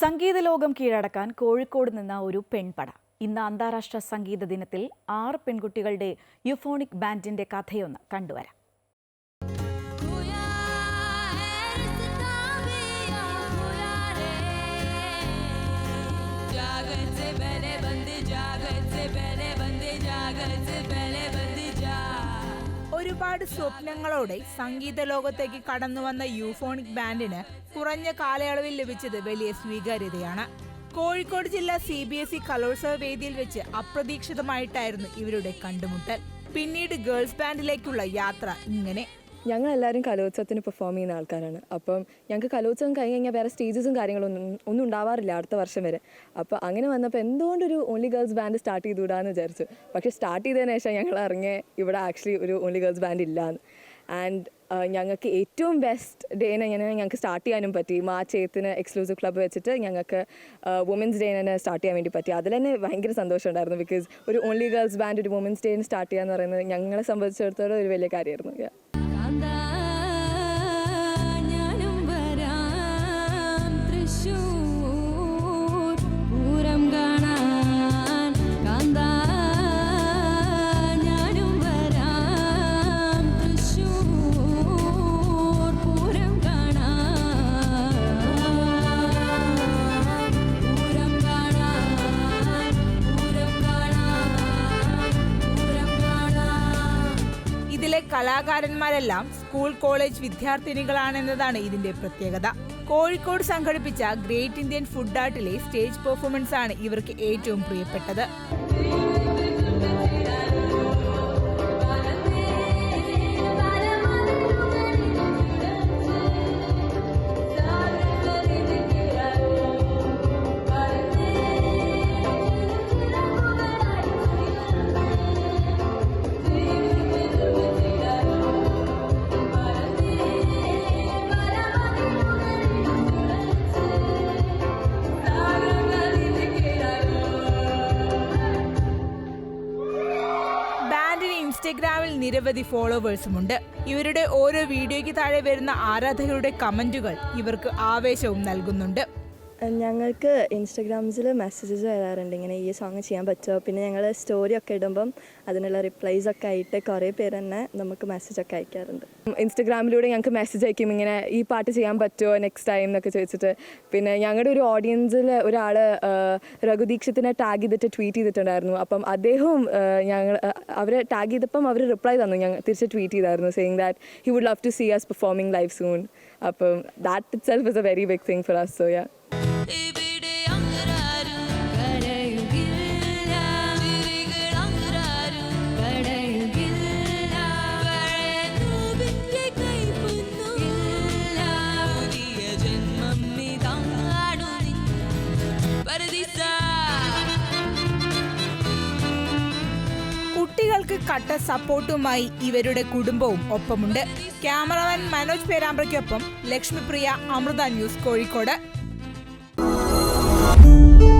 സംഗീത ലോകം കീഴടക്കാൻ കോഴിക്കോട് നിന്ന ഒരു പെൺപട. ഇന്ന് അന്താരാഷ്ട്ര സംഗീത ദിനത്തിൽ ആറ് പെൺകുട്ടികളുടെ യുഫോണിക് ബാൻഡിന്റെ കഥയൊന്ന് കണ്ടുവരാം. ജാഗ്രത് പഹലെ ബന്ദ് ജാഗ്രത് പഹലെ ബന്ദ് ജാഗ്രത് പഹലെ ബന്ദ്. ഒരുപാട് സ്വപ്നങ്ങളോടെ സംഗീത ലോകത്തേക്ക് കടന്നു വന്ന യൂഫോണിക് ബാൻഡിന് കുറഞ്ഞ കാലയളവിൽ ലഭിച്ചത് വലിയ സ്വീകാര്യതയാണ്. കോഴിക്കോട് ജില്ലാ സി ബി എസ് ഇ കലോത്സവ വേദിയിൽ വെച്ച് അപ്രതീക്ഷിതമായിട്ടായിരുന്നു ഇവരുടെ കണ്ടുമുട്ടൽ. പിന്നീട് ഗേൾസ് ബാൻഡിലേക്കുള്ള യാത്ര ഇങ്ങനെ. ഞങ്ങൾ എല്ലാവരും കലോത്സവത്തിന് പെർഫോം ചെയ്യുന്ന ആൾക്കാരാണ്. അപ്പം ഞങ്ങൾക്ക് കലോത്സവം കഴിഞ്ഞ് കഴിഞ്ഞാൽ വേറെ സ്റ്റേജസും കാര്യങ്ങളൊന്നും ഒന്നും ഉണ്ടാവാറില്ല അടുത്ത വർഷം വരെ. അപ്പോൾ അങ്ങനെ വന്നപ്പോൾ എന്തുകൊണ്ടൊരു ഓൺലി ഗേൾസ് ബാൻഡ് സ്റ്റാർട്ട് ചെയ്തുകൂടാന്ന് വിചാരിച്ചു. പക്ഷേ സ്റ്റാർട്ട് ചെയ്തതിന് ശേഷം ഞങ്ങൾ ഇറങ്ങിയ ഇവിടെ ആക്ച്വലി ഒരു ഓൺലി ഗേൾസ് ബാൻഡ് ഇല്ലാന്ന്. ആൻഡ് ഞങ്ങൾക്ക് ഏറ്റവും ബെസ്റ്റ് ഡേനെ ഇങ്ങനെ ഞങ്ങൾക്ക് സ്റ്റാർട്ട് ചെയ്യാനും പറ്റി. മാർച്ച് എയ്ത്തിന് എക്സ്ക്ലൂസീവ് ക്ലബ്ബ് വെച്ചിട്ട് ഞങ്ങൾക്ക് വുമൻസ് ഡേനെ തന്നെ സ്റ്റാർട്ട് ചെയ്യാൻ വേണ്ടി പറ്റി. അതിൽ തന്നെ ഭയങ്കര സന്തോഷമുണ്ടായിരുന്നു ബിക്കോസ് ഒരു ഓൺലി ഗേൾസ് ബാൻഡ് ഒരു വുമൻസ് ഡേനെ സ്റ്റാർട്ട് ചെയ്യുക എന്ന് പറയുന്നത് ഞങ്ങളെ സംബന്ധിച്ചിടത്തോളം ഒരു വലിയ കാര്യമായിരുന്നു. കലാകാരന്മാരെല്ലാം സ്കൂൾ കോളേജ് വിദ്യാർത്ഥിനികളാണെന്നതാണ് ഇതിന്റെ പ്രത്യേകത. കോഴിക്കോട് സംഘടിപ്പിച്ച ഗ്രേറ്റ് ഇന്ത്യൻ ഫുഡ് ആർട്ടിലെ സ്റ്റേജ് പെർഫോമൻസ് ആണ് ഇവർക്ക് ഏറ്റവും പ്രിയപ്പെട്ടത്. ഇൻസ്റ്റഗ്രാമിൽ നിരവധി ഫോളോവേഴ്സുമുണ്ട്. ഇവരുടെ ഓരോ വീഡിയോയ്ക്ക് താഴെ വരുന്ന ആരാധകരുടെ കമന്റുകൾ ഇവർക്ക് ആവേശവും നൽകുന്നുണ്ട്. ഞങ്ങൾക്ക് ഇൻസ്റ്റഗ്രാംസിൽ മെസ്സേജസ് വരാറുണ്ട്. ഇങ്ങനെ ഈ സോങ് ചെയ്യാൻ പറ്റുമോ പിന്നെ ഞങ്ങൾ സ്റ്റോറി ഒക്കെ ഇടുമ്പം അതിനുള്ള റിപ്ലൈസ് ഒക്കെ ആയിട്ട് കുറേ പേര് തന്നെ നമുക്ക് മെസ്സേജ് ഒക്കെ അയക്കാറുണ്ട്. ഇൻസ്റ്റഗ്രാമിലൂടെ ഞങ്ങൾക്ക് മെസ്സേജ് അയക്കും. ഇങ്ങനെ ഈ പാട്ട് ചെയ്യാൻ പറ്റുമോ നെക്സ്റ്റ് ടൈം എന്നൊക്കെ ചോദിച്ചിട്ട്. പിന്നെ ഞങ്ങളുടെ ഒരു ഓഡിയൻസിൽ ഒരാൾ രഘുദീക്ഷത്തിനെ ടാഗ് ചെയ്തിട്ട് ട്വീറ്റ് ചെയ്തിട്ടുണ്ടായിരുന്നു. അപ്പം അദ്ദേഹവും ഞങ്ങൾ അവരെ ടാഗ് ചെയ്തപ്പം അവർ റിപ്ലൈ തന്നു. ഞങ്ങൾ തിരിച്ച് ട്വീറ്റ് ചെയ്തായിരുന്നു saying that he would love to see us performing live soon അപ്പം that itself is a very big thing for us so യാ കുട്ടികൾക്ക് കട്ട സപ്പോർട്ടുമായി ഇവരുടെ കുടുംബവും ഒപ്പമുണ്ട്. Cameraman Manoj പേരാമ്പ്രയ്ക്കൊപ്പം Lakshmipriya Amrita news Kozhikode. Thank you.